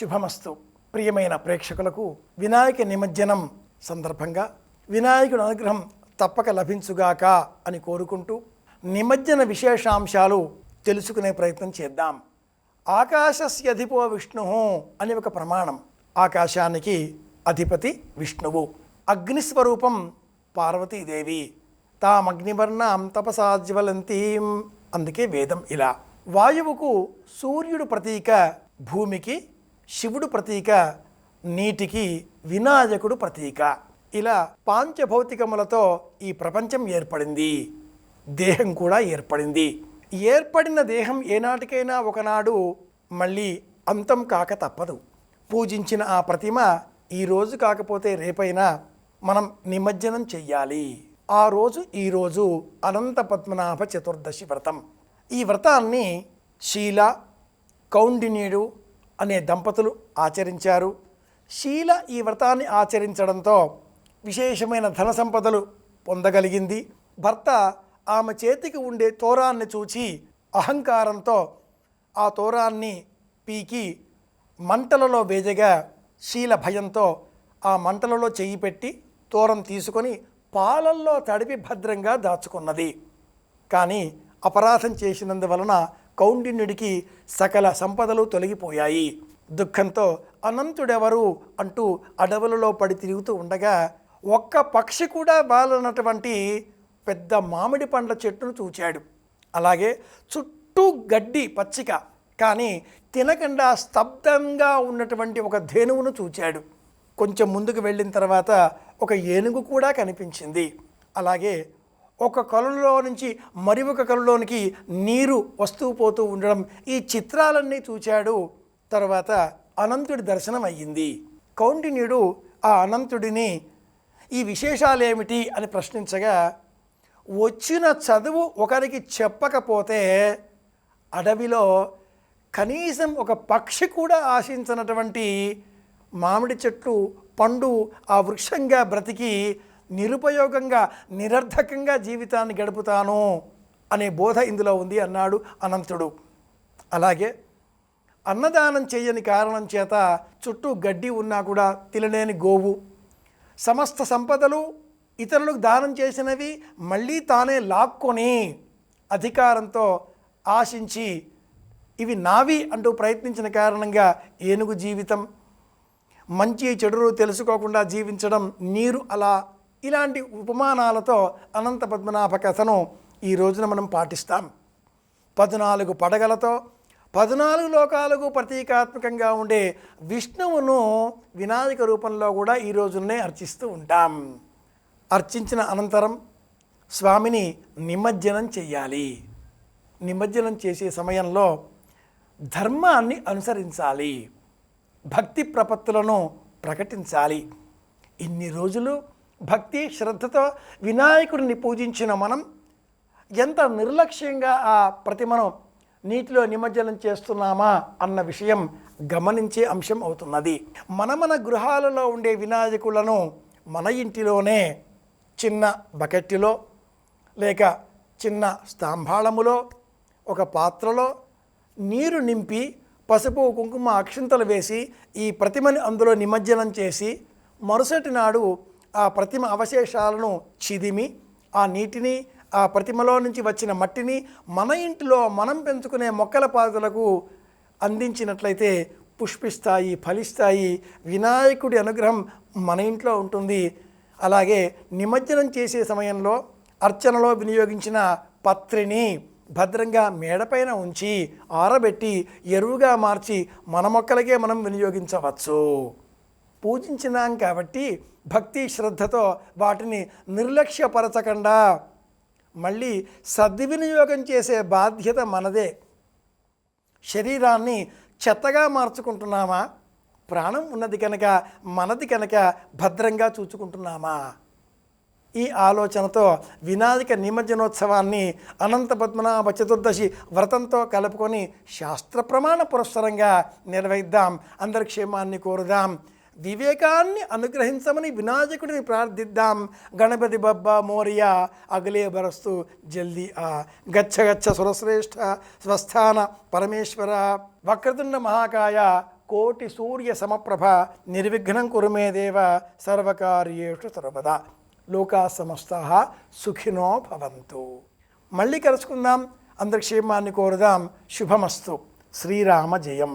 శుభమస్తు. ప్రియమైన ప్రేక్షకులకు వినాయక నిమజ్జనం సందర్భంగా వినాయకుడి అనుగ్రహం తప్పక లభించుగాక అని కోరుకుంటూ నిమజ్జన విశేషాంశాలు తెలుసుకునే ప్రయత్నం చేద్దాం. ఆకాశస్య అధిపో విష్ణు అని ఒక ప్రమాణం. ఆకాశానికి అధిపతి విష్ణువు. అగ్నిస్వరూపం పార్వతీదేవి. తామగ్నివర్ణం తపసాజ్వలంతీం. అందుకే వేదం ఇలా. వాయువుకు సూర్యుడు ప్రతీక భూమికి శివుడు ప్రతీక నీటికి వినాయకుడు ప్రతీక. ఇలా పాంచభౌతికములతో ఈ ప్రపంచం ఏర్పడింది. దేహం కూడా ఏర్పడింది. ఏర్పడిన దేహం ఏనాటికైనా ఒకనాడు మళ్ళీ అంతం కాక తప్పదు. పూజించిన ఆ ప్రతిమ ఈరోజు కాకపోతే రేపైనా మనం నిమజ్జనం చెయ్యాలి. ఆ రోజు ఈరోజు అనంత పద్మనాభ చతుర్దశి వ్రతం. ఈ వ్రతాన్ని శీల కౌండినీయుడు అనే దంపతులు ఆచరించారు. శీల ఈ వ్రతాన్ని ఆచరించడంతో విశేషమైన ధన సంపదలు పొందగలిగింది. భర్త ఆమె చేతికి ఉండే తోరాన్ని చూచి అహంకారంతో ఆ తోరాన్ని పీకి మంటలలో వేజగా శీల భయంతో ఆ మంటలలో చెయ్యి పెట్టి తోరం తీసుకొని పాలల్లో తడిపి భద్రంగా దాచుకున్నది. కానీ అపరాధం చేసినందువలన కౌండిన్యుడికి సకల సంపదలు తొలగిపోయాయి. దుఃఖంతో అనంతుడెవరు అంటూ అడవులలో పడి తిరుగుతూ ఉండగా ఒక్క పక్షి కూడా బాలనటువంటి పెద్ద మామిడి పండ్ల చెట్టును చూచాడు. అలాగే చుట్టూ గడ్డి పచ్చిక కానీ తినకుండా స్తబ్దంగా ఉన్నటువంటి ఒక ధేనువును చూచాడు. కొంచెం ముందుకు వెళ్ళిన తర్వాత ఒక ఏనుగు కూడా కనిపించింది. అలాగే ఒక కలులో నుంచి మరి ఒక కలులోనికి నీరు వస్తూ పోతూ ఉండడం ఈ చిత్రాలన్నీ చూచాడు. తర్వాత అనంతుడి దర్శనం అయ్యింది. కౌండిన్యుడు ఆ అనంతుడిని ఈ విశేషాలేమిటి? అని ప్రశ్నించగా వచ్చిన చదువు ఒకరికి చెప్పకపోతే అడవిలో కనీసం ఒక పక్షి కూడా ఆశించినటువంటి మామిడి చెట్లు పండు ఆ వృక్షంగా బ్రతికి నిరుపయోగంగా నిరర్ధకంగా జీవితాన్ని గడుపుతాను అనే బోధ ఇందులో ఉంది అన్నాడు అనంతుడు. అలాగే అన్నదానం చేయని కారణం చేత చుట్టూ గడ్డి ఉన్నా కూడా తినలేని గోవు. సమస్త సంపదలు ఇతరులకు దానం చేసినవి మళ్ళీ తానే లాక్కొని అధికారంతో ఆశించి ఇవి నావి అంటూ ప్రయత్నించిన కారణంగా ఏనుగు జీవితం మంచి చెడులు తెలుసుకోకుండా జీవించడం నీరు అలా ఇలాంటి ఉపమానాలతో అనంత పద్మనాభ కథను ఈ రోజున మనం పాటిస్తాం. పద్నాలుగు పడగలతో పద్నాలుగు లోకాలకు ప్రతీకాత్మకంగా ఉండే విష్ణువును వినాయక రూపంలో కూడా ఈ రోజునే అర్చిస్తూ ఉంటాం. అర్చించిన అనంతరం స్వామిని నిమజ్జనం చేయాలి నిమజ్జనం చేసే సమయంలో ధర్మాన్ని అనుసరించాలి. భక్తి ప్రపత్తులను ప్రకటించాలి. ఇన్ని రోజులు భక్తి శ్రద్ధతో వినాయకుడిని పూజించిన మనం ఎంత నిర్లక్ష్యంగా ఆ ప్రతిమను నీటిలో నిమజ్జనం చేస్తున్నామా అన్న విషయం గమనించే అంశం అవుతున్నది. మన మన గృహాలలో ఉండే వినాయకులను మన ఇంటిలోనే చిన్న బకెట్టులో లేక చిన్న స్తంభాళములో ఒక పాత్రలో నీరు నింపి పసుపు కుంకుమ అక్షింతలు వేసి ఈ ప్రతిమని అందులో నిమజ్జనం చేసి మరుసటి నాడు ఆ ప్రతిమ అవశేషాలను చిదిమి ఆ నీటిని ఆ ప్రతిమలో నుంచి వచ్చిన మట్టిని మన ఇంటిలో మనం పెంచుకునే మొక్కల పాదులకు అందించినట్లయితే పుష్పిస్తాయి ఫలిస్తాయి. వినాయకుడి అనుగ్రహం మన ఇంట్లో ఉంటుంది. అలాగే నిమజ్జనం చేసే సమయంలో అర్చనలో వినియోగించిన పత్రిని భద్రంగా మేడపైన ఉంచి ఆరబెట్టి ఎరువుగా మార్చి మన మొక్కలకే మనం వినియోగించవచ్చు. పూజించినాం కాబట్టి భక్తి శ్రద్ధతో వాటిని నిర్లక్ష్యపరచకుండా. మళ్ళీ సద్వినియోగం చేసే బాధ్యత మనదే. శరీరాన్ని చెత్తగా మార్చుకుంటున్నామా? ప్రాణం ఉన్నది కనుక మనది కనుక భద్రంగా చూచుకుంటున్నామా? ఈ ఆలోచనతో వినాయక నిమజ్జనోత్సవాన్ని అనంత పద్మనాభ చతుర్దశి వ్రతంతో కలుపుకొని శాస్త్ర ప్రమాణ పురస్సరంగా నిర్వహిద్దాం. అందరి క్షేమాన్ని కోరుదాం. వివేకాన్ని అనుగ్రహించమని వినాయకుడిని ప్రార్థిద్దాం. గణపతి బబ్బా మోరియా అగలే బరస్తు జల్దీ ఆ. గచ్చ గచ్చ సురశ్రేష్ఠ స్వస్థాన పరమేశ్వర. వక్రతుండ మహాకాయ కోటి సూర్య సమప్రభ నిర్విఘ్నం కురుమే దేవ సర్వకార్యేషు సర్వదా. లోకా సమస్త సుఖినో భవంతు. మళ్ళీ కలుసుకుందాం. అందరి క్షేమాన్ని కోరుదాం. శుభమస్తు. శ్రీరామ జయం.